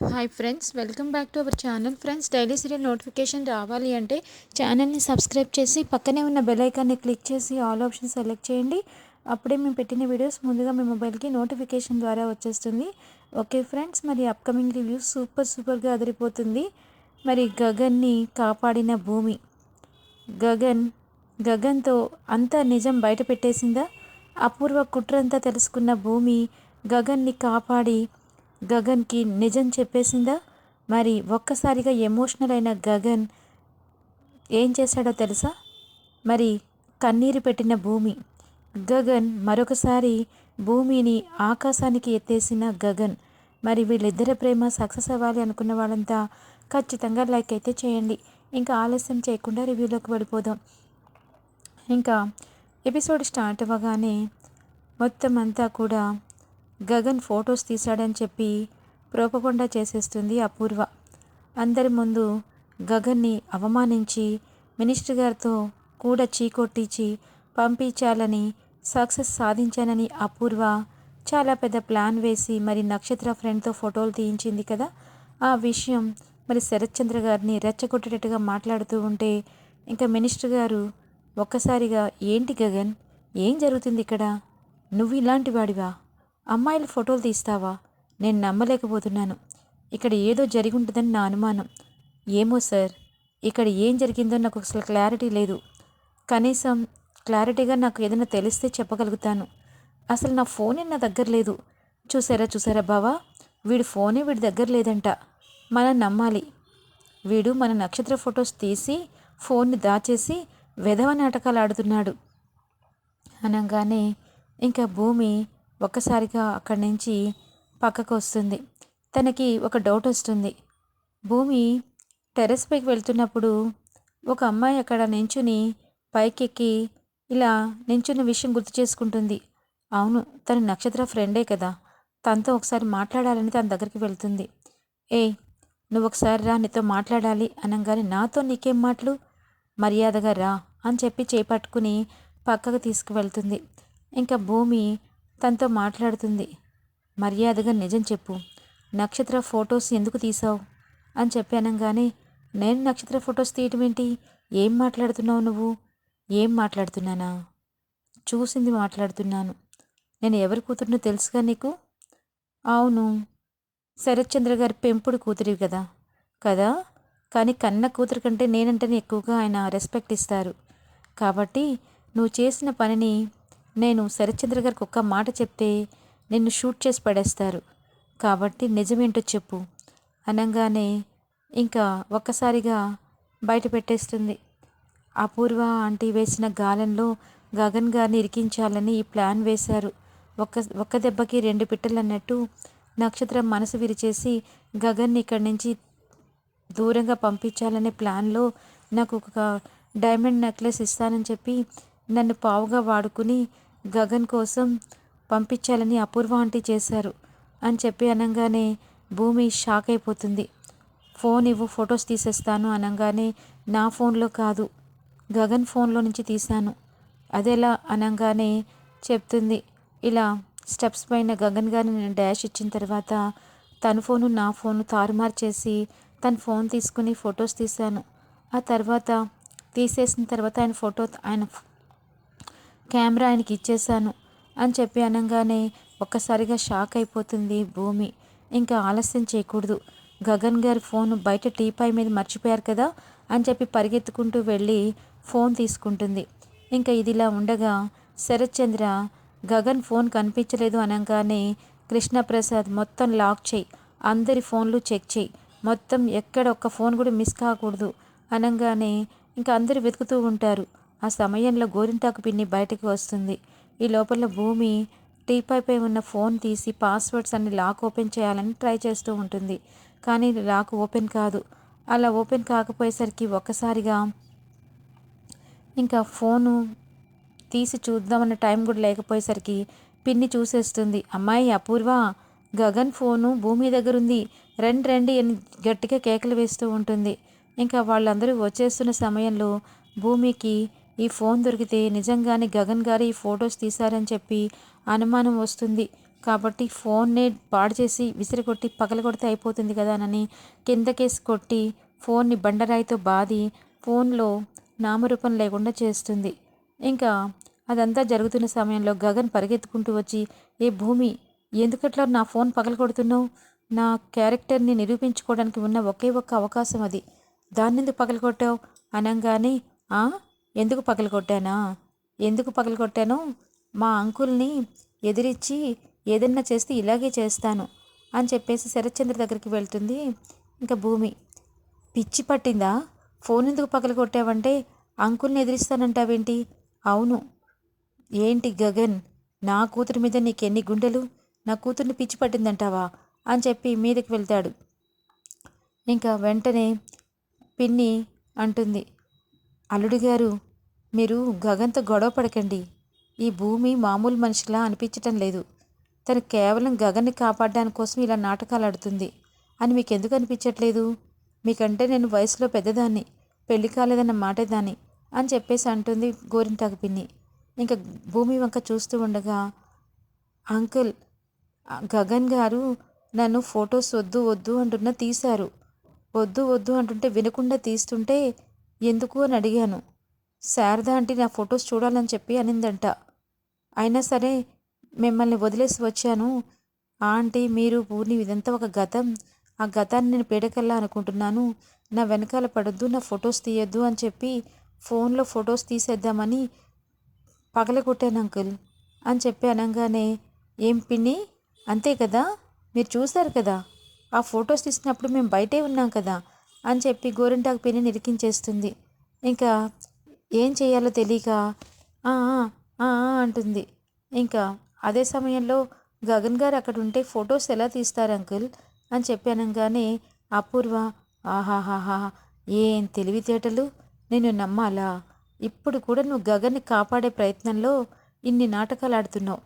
Hi friends welcome back to our channel friends daily serial notification రావాలి అంటే ఛానల్ని subscribe చేసి పక్కనే ఉన్న బెల్ ఐకాన్ని క్లిక్ చేసి ఆల్ ఆప్షన్ సెలెక్ట్ చేయండి. అప్పుడే మేము పెట్టిన వీడియోస్ ముందుగా మీ మొబైల్కి నోటిఫికేషన్ ద్వారా వచ్చేస్తుంది. ఓకే ఫ్రెండ్స్ మరి అప్కమింగ్ రివ్యూస్ సూపర్ సూపర్గా అదిరిపోతుంది. మరి గగన్ని కాపాడిన భూమి. గగన్ గగన్తో అంతా నిజం బయట పెట్టేసిందా? అపూర్వ కుట్రంతా తెలుసుకున్న భూమి గగన్ని కాపాడి గగన్కి నిజం చెప్పేసిందా? మరి ఒక్కసారిగా ఎమోషనల్ అయిన గగన్ ఏం చేశాడో తెలుసా? మరి కన్నీరు పెట్టిన భూమి. గగన్ మరొకసారి భూమిని ఆకాశానికి ఎత్తేసిన గగన్. మరి వీళ్ళిద్దరి ప్రేమ సక్సెస్ అవ్వాలి అనుకున్న వాళ్ళంతా ఖచ్చితంగా లైక్ అయితే చేయండి. ఇంకా ఆలస్యం చేయకుండా రివ్యూలోకి వెళ్ళిపోదాం. ఇంకా ఎపిసోడ్ స్టార్ట్ అవ్వగానే మొత్తం అంతా కూడా గగన్ ఫొటోస్ తీశాడని చెప్పి ప్రోపకుండా చేసేస్తుంది అపూర్వ. అందరి ముందు గగన్ని అవమానించి మినిస్టర్ గారితో కూడా చీకొట్టించి పంపించాలని సక్సెస్ సాధించానని అపూర్వ చాలా పెద్ద ప్లాన్ వేసి మరి నక్షత్ర ఫ్రెండ్తో ఫోటోలు తీయించింది కదా? ఆ విషయం మరి శరత్చంద్ర గారిని రెచ్చగొట్టేటట్టుగా మాట్లాడుతూ ఉంటే ఇంకా మినిస్టర్ గారు ఒక్కసారిగా ఏంటి గగన్? ఏం జరుగుతుంది ఇక్కడ? నువ్వు ఇలాంటి వాడివా? అమ్మాయిలు ఫోటోలు తీస్తావా? నేను నమ్మలేకపోతున్నాను. ఇక్కడ ఏదో జరిగి ఉంటుందని నా అనుమానం. ఏమో సార్ ఇక్కడ ఏం జరిగిందో నాకు అసలు క్లారిటీ లేదు. కనీసం క్లారిటీగా నాకు ఏదైనా తెలిస్తే చెప్పగలుగుతాను. అసలు నా ఫోనే నా దగ్గర లేదు. చూసారా చూసారా బావా? వీడి ఫోనే వీడి దగ్గర లేదంట. మనం నమ్మాలి. వీడు మన నక్షత్ర ఫొటోస్ తీసి ఫోన్ని దాచేసి వెధవ నాటకాలు ఆడుతున్నాడు. అనగానే ఇంకా భూమి ఒక్కసారిగా అక్కడి నుంచి పక్కకు వస్తుంది తనకి ఒక డౌట్ వస్తుంది. భూమి టెర్రస్ పైకి వెళ్తున్నప్పుడు ఒక అమ్మాయి అక్కడ నించుని పైకెక్కి ఇలా నించున్న విషయం గుర్తు చేసుకుంటుంది. అవును తను నక్షత్ర ఫ్రెండే కదా. తనతో ఒకసారి మాట్లాడాలని తన దగ్గరికి వెళ్తుంది. ఏ నువ్వు ఒకసారి రా నీతో మాట్లాడాలి అనగానే నాతో నీకేం మాటలు? మర్యాదగా రా అని చెప్పి చేపట్టుకుని పక్కకు తీసుకువెళ్తుంది. ఇంకా భూమి తనతో మాట్లాడుతుంది. మర్యాదగా నిజం చెప్పు. నక్షత్ర ఫొటోస్ ఎందుకు తీసావు? అని చెప్పానంగానే నేను నక్షత్ర ఫొటోస్ తీయటం ఏంటి? ఏం మాట్లాడుతున్నావు నువ్వు? ఏం మాట్లాడుతున్నానా? చూసింది మాట్లాడుతున్నాను. నేను ఎవరి కూతురునో తెలుసుగా నీకు? అవును. శరత్చంద్ర గారి పెంపుడు కూతురివి కదా? కదా? కానీ కన్న కూతురు కంటే నేనంటేనే ఎక్కువగా ఆయన రెస్పెక్ట్ ఇస్తారు. కాబట్టి నువ్వు చేసిన పనిని నేను శరత్చంద్ర గారికి ఒక్క మాట చెప్తే నిన్ను షూట్ చేసి పడేస్తారు. కాబట్టి నిజమేంటో చెప్పు. అనగానే ఇంకా ఒక్కసారిగా బయట పెట్టేస్తుంది. అపూర్వ ఆంటీ వేసిన గాలంలో గగన్ గారిని ఇరికించాలని ఈ ప్లాన్ వేశారు. ఒక్క ఒక్క దెబ్బకి రెండు పిట్టలు అన్నట్టు నక్షత్రం మనసు విరిచేసి గగన్ని ఇక్కడి నుంచి దూరంగా పంపించాలనే ప్లాన్లో నాకు ఒక డైమండ్ నెక్లెస్ ఇస్తానని చెప్పి నన్ను పావుగా వాడుకుని గగన్ కోసం పంపించాలని అపూర్వ ఆంటీ చేశారు అని చెప్పి అనగానే భూమి షాక్ అయిపోతుంది. ఫోన్ ఇవ్వు ఫొటోస్ తీసేస్తాను అనగానే నా ఫోన్లో కాదు గగన్ ఫోన్లో నుంచి తీశాను. అదెలా అనగానే చెప్తుంది. ఇలా స్టెప్స్ పైన గగన్ గారిని నేను డాష్ ఇచ్చిన తర్వాత తన ఫోను నా ఫోను తారుమారు చేసి తన ఫోన్ తీసుకుని ఫొటోస్ తీశాను. ఆ తర్వాత తీసేసిన తర్వాత ఆయన ఫోటో ఆయన కెమెరా ఆయనకి ఇచ్చేశాను అని చెప్పి అనగానే ఒక్కసారిగా షాక్ అయిపోతుంది భూమి. ఇంకా ఆలస్యం చేయకూడదు. గగన్ గారి ఫోన్ బయట టీపాయ్ మీద మర్చిపోయారు కదా అని చెప్పి పరిగెత్తుకుంటూ వెళ్ళి ఫోన్ తీసుకుంటుంది. ఇంకా ఇదిలా ఉండగా శరత్చంద్ర గగన్ ఫోన్ కనిపించలేదు అనగానే కృష్ణప్రసాద్ మొత్తం లాక్ చేయి. అందరి ఫోన్లు చెక్ చేయి. మొత్తం ఎక్కడ ఒక్క ఫోన్ కూడా మిస్ కాకూడదు అనగానే ఇంకా అందరూ వెతుకుతూ ఉంటారు. ఆ సమయంలో గోరింటాకు పిన్ని బయటకు వస్తుంది. ఈ లోపల భూమి టీపైపై ఉన్న ఫోన్ తీసి పాస్వర్డ్స్ అన్ని లాక్ ఓపెన్ చేయాలని ట్రై చేస్తూ ఉంటుంది. కానీ లాక్ ఓపెన్ కాదు. అలా ఓపెన్ కాకపోయేసరికి ఒక్కసారిగా ఇంకా ఫోను తీసి చూద్దామన్న టైం కూడా లేకపోయేసరికి పిన్ని చూసేస్తుంది. అమ్మాయి అపూర్వ గగన్ ఫోను భూమి దగ్గర ఉంది రండి రండి అని గట్టిగా కేకలు వేస్తూ ఉంటుంది. ఇంకా వాళ్ళందరూ వచ్చేస్తున్న సమయంలో భూమికి ఈ ఫోన్ దొరికితే నిజంగానే గగన్ గారు ఈ ఫొటోస్ తీశారని చెప్పి అనుమానం వస్తుంది. కాబట్టి ఫోన్నే పాడు చేసి విసిరికొట్టి పగలగొడితే అయిపోతుంది కదా అని కిందకేసి కొట్టి ఫోన్ని బండరాయితో బాది ఫోన్లో నామరూపం లేకుండా చేస్తుంది. ఇంకా అదంతా జరుగుతున్న సమయంలో గగన్ పరిగెత్తుకుంటూ వచ్చి ఏ భూమి ఎందుకట్లా నా ఫోన్ పగలగొడుతున్నావు నా క్యారెక్టర్ని నిరూపించుకోవడానికి ఉన్న ఒకే ఒక్క అవకాశం అది. దాన్నెందుకు పగలగొట్టావు అనగానే ఆ? ఎందుకు పగలగొట్టానా? ఎందుకు పగలగొట్టానో? మా అంకుల్ని ఎదిరించి ఏదన్నా చేస్తే ఇలాగే చేస్తాను అని చెప్పేసి శరత్చంద్ర దగ్గరికి వెళ్తుంది ఇంకా భూమి. పిచ్చి పట్టిందా? ఫోన్ ఎందుకు పగలగొట్టావంటే అంకుల్ని ఎదిరిస్తానంటావేంటి? అవును. ఏంటి గగన్? నా కూతురు మీద నీకెన్ని గుండెలు? నా కూతుర్ని పిచ్చి పట్టిందంటావా? అని చెప్పి మీదకి వెళ్తాడు. ఇంకా వెంటనే పిన్ని అంటుంది. అల్లుడు గారు మీరు గగన్తో గొడవ పడకండి. ఈ భూమి మామూలు మనిషిలా అనిపించటం లేదు. తను కేవలం గగన్ని కాపాడడానికి కోసం ఇలా నాటకాలు ఆడుతుంది అని మీకు ఎందుకు అనిపించట్లేదు? మీకంటే నేను వయసులో పెద్దదాన్ని పెళ్ళి కాలేదన్న మాటేదాన్ని అని చెప్పేసి అంటుంది గోరింటాకు పిన్ని. ఇంకా భూమి వంక చూస్తూ ఉండగా అంకుల్ గగన్ గారు నన్ను ఫొటోస్ వద్దు వద్దు అంటున్నా తీశారు. వద్దు వద్దు అంటుంటే వినకుండా తీస్తుంటే ఎందుకు అని అడిగాను. శారద ఆంటీ నా ఫొటోస్ చూడాలని చెప్పి అనిందంట. అయినా సరే మిమ్మల్ని వదిలేసి వచ్చాను. ఆంటీ మీరు పూర్ణి ఇదంతా ఒక గతం. ఆ గతాన్ని నేను పీడకల్లా అనుకుంటున్నాను. నా వెనకాల పడొద్దు నా ఫొటోస్ తీయొద్దు అని చెప్పి ఫోన్లో ఫొటోస్ తీసేద్దామని పగలగొట్టాను అంకుల్ అని చెప్పి అనగానే ఏం పిన్ని? అంతే కదా? మీరు చూశారు కదా? ఆ ఫొటోస్ తీసినప్పుడు మేము బయటే ఉన్నాం కదా? అని చెప్పి గోరింటాకు పిన్ని నిరికించేస్తుంది. ఇంకా ఏం చేయాలో తెలియక అంటుంది. ఇంకా అదే సమయంలో గగన్ గారు అక్కడ ఉంటే ఫొటోస్ ఎలా తీస్తారు అంకుల్ అని చెప్పి అపూర్వ ఆహాహాహా ఏం తెలివితేటలు నేను నమ్మాలా? ఇప్పుడు కూడా నువ్వు గగన్ని కాపాడే ప్రయత్నంలో ఇన్ని నాటకాలు ఆడుతున్నావు.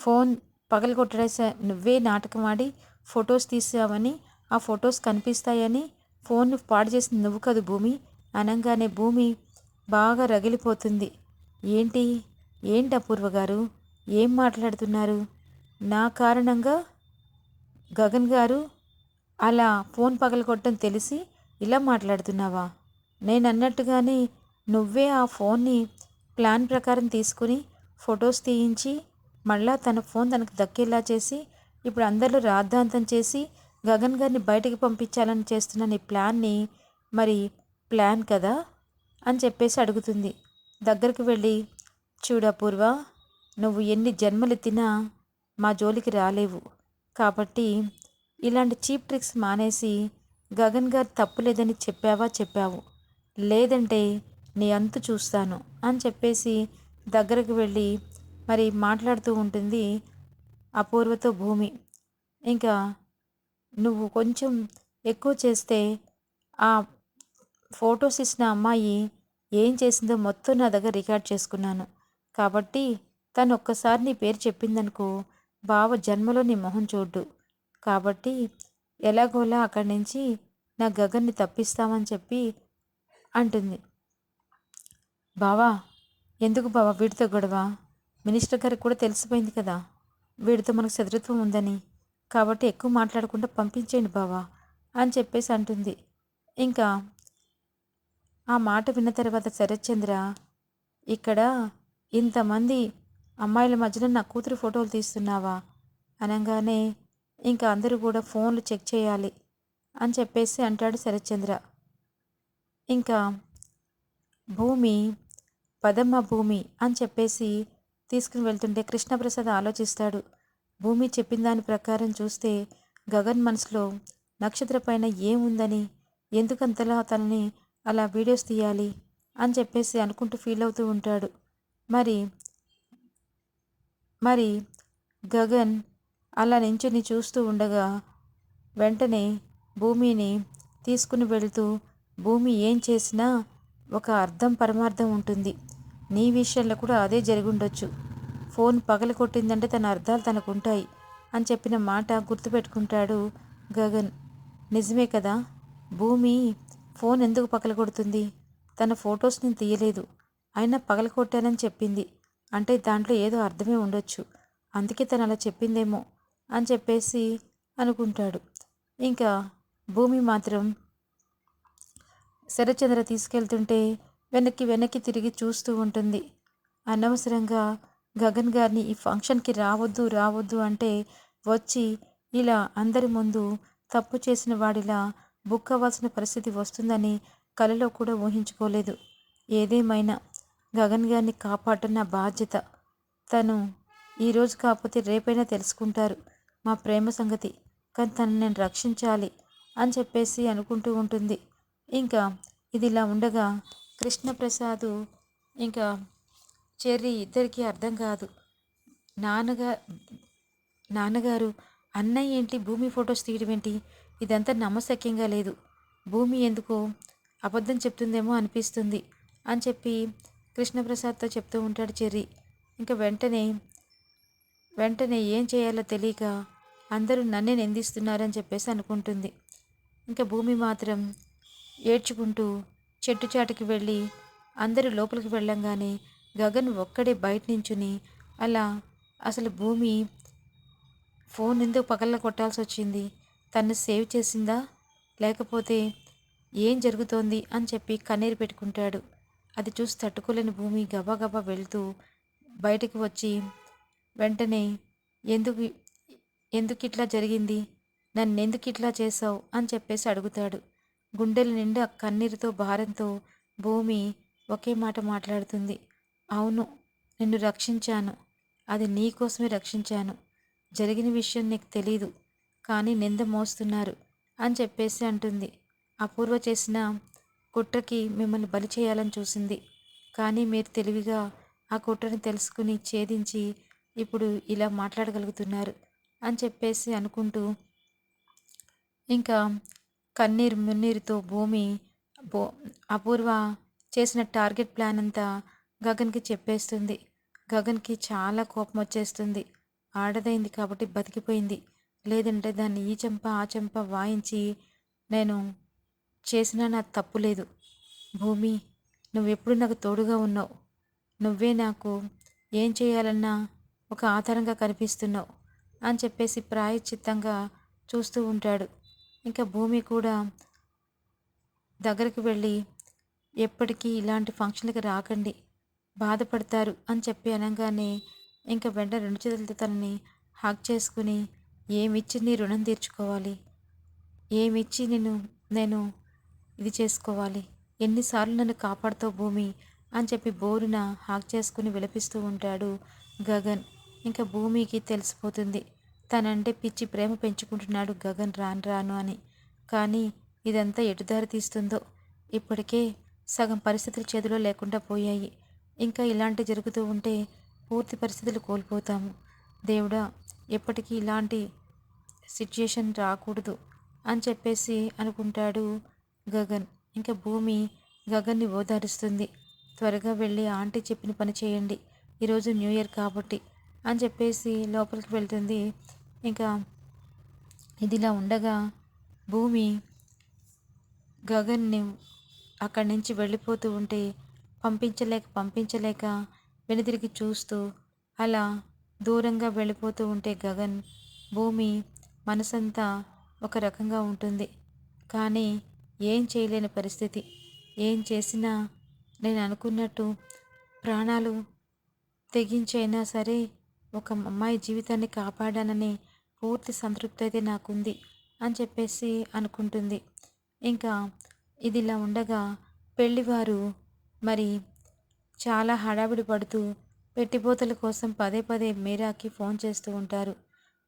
ఫోన్ పగలగొట్టేసా నువ్వే నాటకం ఆడి ఫొటోస్ తీసావని ఆ ఫొటోస్ కనిపిస్తాయని ఫోన్ పాడు చేసింది నువ్వు కాదు భూమి అనగానే భూమి బాగా రగిలిపోతుంది. ఏంటి? ఏంటి అపూర్వ గారు? ఏం మాట్లాడుతున్నారు? నా కారణంగా? గగన్ గారు అలా ఫోన్ పగలగొట్టడం తెలిసి ఇలా మాట్లాడుతున్నావా? నేను అన్నట్టుగానే నువ్వే ఆ ఫోన్ని ప్లాన్ ప్రకారం తీసుకుని ఫొటోస్ తీయించి మళ్ళా తన ఫోన్ తనకు దక్కేలా చేసి ఇప్పుడు అందరిలో రాద్ధాంతం చేసి గగన్ గారిని బయటకు పంపించాలని చేస్తున్న నీ ప్లాన్ని మరి ప్లాన్ కదా? అని చెప్పేసి అడుగుతుంది. దగ్గరికి వెళ్ళి చూడపూర్వ నువ్వు ఎన్ని జన్మలెత్తినా మా జోలికి రాలేవు. కాబట్టి ఇలాంటి చీప్ ట్రిక్స్ మానేసి గగన్ గారు తప్పు లేదని చెప్పావా చెప్పావు. లేదంటే నీ అంతు చూస్తాను అని చెప్పేసి దగ్గరకు వెళ్ళి మరి మాట్లాడుతూ ఉంటుంది అపూర్వతో భూమి. ఇంకా నువ్వు కొంచెం ఎక్కువ చేస్తే ఆ ఫొటోస్ ఇచ్చిన అమ్మాయి ఏం చేసిందో మొత్తం నా దగ్గర రికార్డ్ చేసుకున్నాను. కాబట్టి తను ఒక్కసారి నీ పేరు చెప్పిందనుకో బావ జన్మలో నీ మొహం చూడ్డు. కాబట్టి ఎలాగోలా అక్కడి నుంచి నా గగన్ని తప్పిస్తామని చెప్పి అంటుంది. బావా ఎందుకు బావా వీడితో గొడవ? మినిస్టర్ గారికి కూడా తెలిసిపోయింది కదా. వీడితో మనకు శత్రుత్వం ఉందని. కాబట్టి ఎక్కువ మాట్లాడకుండా పంపించేయండి బావా అని చెప్పేసి అంటుంది. ఇంకా ఆ మాట విన్న తర్వాత శరత్చంద్ర ఇక్కడ ఇంతమంది అమ్మాయిల మధ్యన నా కూతురు ఫోటోలు తీస్తున్నావా? అనగానే ఇంకా అందరూ కూడా ఫోన్లు చెక్ చేయాలి అని చెప్పేసి అంటాడు శరత్చంద్ర. ఇంకా భూమి పదమ్మ భూమి అని చెప్పేసి తీసుకుని వెళ్తుంటే కృష్ణప్రసాద్ ఆలోచిస్తాడు. భూమి చెప్పిన దాని ప్రకారం చూస్తే గగన్ మనసులో నక్షత్ర పైన ఏముందని ఎందుకంతలా తనని అలా వీడియోస్ తీయాలి అని చెప్పేసి అనుకుంటూ ఫీల్ అవుతూ ఉంటాడు. మరి మరి గగన్ అలా నించుని చూస్తూ ఉండగా వెంటనే భూమిని తీసుకుని వెళుతూ భూమి ఏం చేసినా ఒక అర్థం పరమార్థం ఉంటుంది. నీ విషయంలో కూడా అదే జరిగి ఉండొచ్చు. ఫోన్ పగల కొట్టిందంటే తన అర్థాలు తనకు ఉంటాయి అని చెప్పిన మాట గుర్తుపెట్టుకుంటాడు గగన్. నిజమే కదా? భూమి ఫోన్ ఎందుకు పగలగొడుతుంది? తన ఫొటోస్ నేను తీయలేదు. అయినా పగలగొట్టానని చెప్పింది. అంటే దాంట్లో ఏదో అర్థమే ఉండొచ్చు. అందుకే తను అలా చెప్పిందేమో అని చెప్పేసి అనుకుంటాడు. ఇంకా భూమి మాత్రం శరచంద్ర తీసుకెళ్తుంటే వెనక్కి వెనక్కి తిరిగి చూస్తూ ఉంటుంది. అనవసరంగా గగన్ గారిని ఈ ఫంక్షన్కి రావద్దు రావద్దు అంటే వచ్చి ఇలా అందరి ముందు తప్పు చేసిన వాడిలా బుక్ అవ్వాల్సిన పరిస్థితి వస్తుందని కలలో కూడా ఊహించుకోలేదు. ఏదేమైనా గగన్ గారిని కాపాడటం నా బాధ్యత తను ఈరోజు కాకపోతే రేపైనా తెలుసుకుంటారు. మా ప్రేమ సంగతి. కానీ తను నేను రక్షించాలి అని చెప్పేసి అనుకుంటూ ఉంటుంది. ఇంకా ఇది ఇలా ఉండగా కృష్ణప్రసాద్ ఇంకా చెర్రీ ఇద్దరికీ అర్థం కాదు. నాన్నగా నాన్నగారు అన్నయ్య ఏంటి భూమి ఫొటోస్ తీయడం ఏంటి? ఇదంతా నమ్మశక్యంగా లేదు. భూమి ఎందుకో అబద్ధం చెప్తుందేమో అనిపిస్తుంది అని చెప్పి కృష్ణప్రసాద్తో చెప్తూ ఉంటాడు చెర్రీ. ఇంకా వెంటనే వెంటనే ఏం చేయాలో తెలియక అందరూ నన్నే నిందిస్తున్నారని చెప్పేసి అనుకుంటుంది. ఇంకా భూమి మాత్రం ఏడ్చుకుంటూ చెట్టు చాటుకి వెళ్ళి అందరూ లోపలికి వెళ్ళంగానే గగన్ ఒక్కడే బయట నించుని అలా అసలు భూమి ఫోన్ ఎందుకు పగల కొట్టాల్సి వచ్చింది? తను సేవ్ చేసిందా? లేకపోతే ఏం జరుగుతోంది అని చెప్పి కన్నీరు పెట్టుకుంటాడు. అది చూసి తట్టుకోలేని భూమి గబాగబా వెళ్తూ బయటకు వచ్చి వెంటనే ఎందుకు ఎందుకు ఇట్లా జరిగింది? నన్ను ఎందుకు ఇట్లా చేసావు అని చెప్పేసి అడుగుతాడు. గుండెల నిండా కన్నీరుతో భారంతో భూమి ఒకే మాట మాట్లాడుతుంది. అవును నిన్ను రక్షించాను. అది నీకోసమే రక్షించాను. జరిగిన విషయం నీకు తెలీదు కానీ నింద మోస్తున్నారు అని చెప్పేసి అంటుంది. అపూర్వ చేసిన కుట్రకి మిమ్మల్ని బలి చేయాలని చూసింది. కానీ మీరు తెలివిగా ఆ కుట్రని తెలుసుకుని ఛేదించి ఇప్పుడు ఇలా మాట్లాడగలుగుతున్నారు అని చెప్పేసి అనుకుంటూ ఇంకా కన్నీరు మున్నీరుతో భూమి బో అపూర్వ చేసిన టార్గెట్ ప్లాన్ అంతా గగన్కి చెప్పేస్తుంది. గగన్కి చాలా కోపం వచ్చేస్తుంది ఆడదైంది కాబట్టి బతికిపోయింది. లేదంటే దాన్ని ఈ చెంప ఆ చెంప వాయించి నేను చేసినా నా తప్పు లేదు. భూమి నువ్వెప్పుడు నాకు తోడుగా ఉన్నావు. నువ్వే నాకు ఏం చేయాలన్నా ఒక ఆధారంగా కనిపిస్తున్నావు అని చెప్పేసి ప్రాయశ్చిత్తంగా చూస్తూ ఉంటాడు. ఇంకా భూమి కూడా దగ్గరికి వెళ్ళి ఎప్పటికీ ఇలాంటి ఫంక్షన్లకి రాకండి. బాధపడతారు అని చెప్పి అనగానే ఇంకా వెంట రెండు చేతులతో తనని హాక్ చేసుకుని ఏమిచ్చి నీ రుణం తీర్చుకోవాలి? ఏమిచ్చి నేను నేను ఇది చేసుకోవాలి? ఎన్నిసార్లు నన్ను కాపాడుతావు భూమి? అని చెప్పి బోరున హాక్ చేసుకుని విలపిస్తూ ఉంటాడు గగన్. ఇంకా భూమికి తెలిసిపోతుంది. తనంటే పిచ్చి ప్రేమ పెంచుకుంటున్నాడు గగన్ రాను రాను అని. కానీ ఇదంతా ఎటుదారి తీస్తుందో? ఇప్పటికే సగం పరిస్థితులు చేతిలో లేకుండా పోయాయి. ఇంకా ఇలాంటి జరుగుతూ ఉంటే పూర్తి పరిస్థితులు కోల్పోతాము. దేవుడా ఎప్పటికీ ఇలాంటి సిచ్యుయేషన్ రాకూడదు అని చెప్పేసి అనుకుంటాడు గగన్. ఇంకా భూమి గగన్ని ఓదారుస్తుంది. త్వరగా వెళ్ళి ఆంటీ చెప్పిన పని చేయండి. ఈరోజు న్యూ ఇయర్ కాబట్టి అని చెప్పేసి లోపలికి వెళ్తుంది. ఇంకా ఇదిలా ఉండగా భూమి గగన్ని అక్కడి నుంచి వెళ్ళిపోతూ ఉంటే పంపించలేక పంపించలేక వెనుతిరిగి చూస్తూ అలా దూరంగా వెళ్ళిపోతూ ఉంటే గగన్ భూమి మనసంతా ఒక రకంగా ఉంటుంది. కానీ ఏం చేయలేని పరిస్థితి. ఏం చేసినా నేను అనుకున్నట్టు ప్రాణాలు తెగించైనా సరే ఒక అమ్మాయి జీవితాన్ని కాపాడానని పూర్తి సంతృప్తి అయితే నాకుంది అని చెప్పేసి అనుకుంటుంది. ఇంకా ఇది ఇలా ఉండగా పెళ్ళివారు మరి చాలా హడావిడి పడుతూ పెట్టిపోతల కోసం పదే పదే మీరాకి ఫోన్ చేస్తూ ఉంటారు.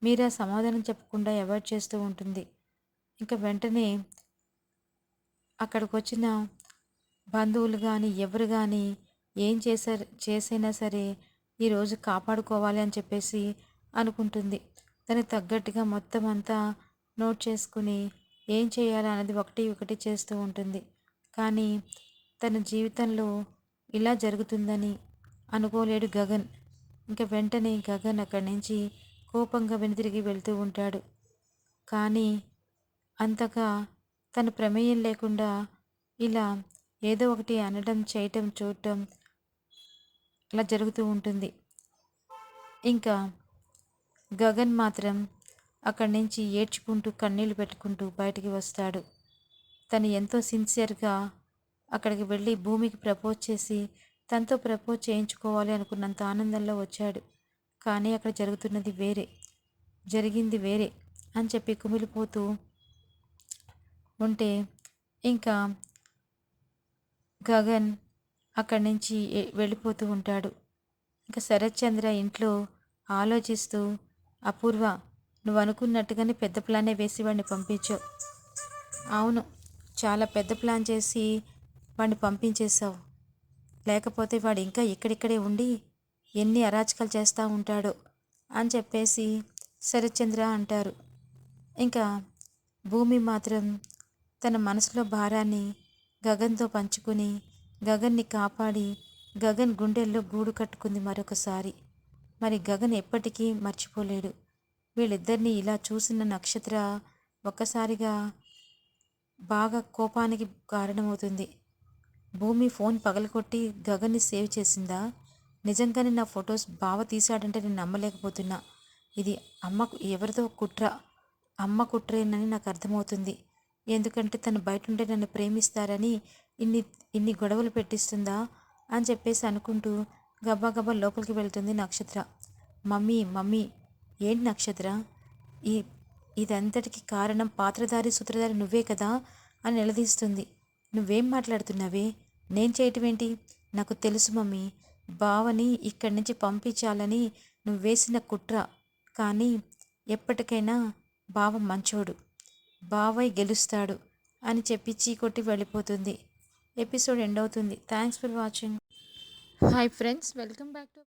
మీరా సమాధానం చెప్పకుండా అవాయిడ్ చేస్తూ ఉంటుంది. ఇంకా వెంటనే అక్కడికి వచ్చిన బంధువులు కానీ ఎవరు కానీ ఏం చేశారు చేసైనా సరే ఈరోజు కాపాడుకోవాలి అని చెప్పేసి అనుకుంటుంది. దానికి తగ్గట్టుగా మొత్తం అంతా నోట్ చేసుకుని ఏం చేయాలి అనేది ఒకటి ఒకటి చేస్తూ ఉంటుంది. కానీ తన జీవితంలో ఇలా జరుగుతుందని అనుకోలేడు గగన్. ఇంకా వెంటనే గగన్ అక్కడి నుంచి కోపంగా వెనుతిరిగి వెళ్తూ ఉంటాడు. కానీ అంతగా తన ప్రమేయం లేకుండా ఇలా ఏదో ఒకటి అనడం చేయటం చూడటం ఇలా జరుగుతూ ఉంటుంది. ఇంకా గగన్ మాత్రం అక్కడి నుంచి ఏడ్చుకుంటూ కన్నీళ్ళు పెట్టుకుంటూ బయటికి వస్తాడు. తను ఎంతో సిన్సియర్గా అక్కడికి వెళ్ళి భూమికి ప్రపోజ్ చేసి తనతో ప్రపోజ్ చేయించుకోవాలి అనుకున్నంత ఆనందంలో వచ్చాడు. కానీ అక్కడ జరుగుతున్నది వేరే. జరిగింది వేరే అని చెప్పి కుమిలిపోతూ ఉంటే ఇంకా గగన్ అక్కడి నుంచి వెళ్ళిపోతూ ఉంటాడు. ఇంకా శరత్చంద్ర ఇంట్లో ఆలోచిస్తూ అపూర్వ నువ్వు అనుకున్నట్టుగానే పెద్ద ప్లానే వేసి వాడిని పంపించావు అవును చాలా పెద్ద ప్లాన్ చేసి వాడిని పంపించేశావు. లేకపోతే వాడు ఇంకా ఇక్కడిక్కడే ఉండి ఎన్ని అరాచకాలు చేస్తూ ఉంటాడో అని చెప్పేసి శరత్చంద్ర అంటారు. ఇంకా భూమి మాత్రం తన మనసులో భారాన్ని గగన్తో పంచుకుని గగన్ని కాపాడి గగన్ గుండెల్లో గూడు కట్టుకుంది మరొకసారి. మరి గగన్ ఎప్పటికీ మర్చిపోలేడు. వీళ్ళిద్దరినీ ఇలా చూసిన నక్షత్ర ఒక్కసారిగా బాగా కోపానికి కారణమవుతుంది. భూమి ఫోన్ పగలకొట్టి గగన్ని సేవ్ చేసిందా? నిజంగానే నా ఫొటోస్ బావ తీశాడంటే నేను నమ్మలేకపోతున్నా. ఇది అమ్మకు ఎవరిదో కుట్ర. అమ్మ కుట్రేనని నాకు అర్థమవుతుంది. ఎందుకంటే తను బయట ఉంటే నన్ను ప్రేమిస్తారని ఇన్ని ఇన్ని గొడవలు పెట్టిస్తుందా? అని చెప్పేసి అనుకుంటూ గబ్బా గబ్బా లోపలికి వెళ్తుంది నక్షత్ర. మమ్మీ మమ్మీ ఏంటి నక్షత్ర? ఈ ఇదంతటికి కారణం పాత్రధారి సూత్రధారి నువ్వే కదా? అని నిలదీస్తుంది. నువ్వేం మాట్లాడుతున్నావే? నేను చేయటం ఏంటి నాకు తెలుసు మమ్మీ. బావని ఇక్కడి నుంచి పంపించాలని నువ్వు వేసిన కుట్ర. కానీ ఎప్పటికైనా బావ మంచోడు. బావయ్ గెలుస్తాడు అని చెప్పి చీకొట్టి వెళ్ళిపోతుంది. ఎపిసోడ్ ఎండ్ అవుతుంది. Thanks for watching. Hi friends. Welcome back to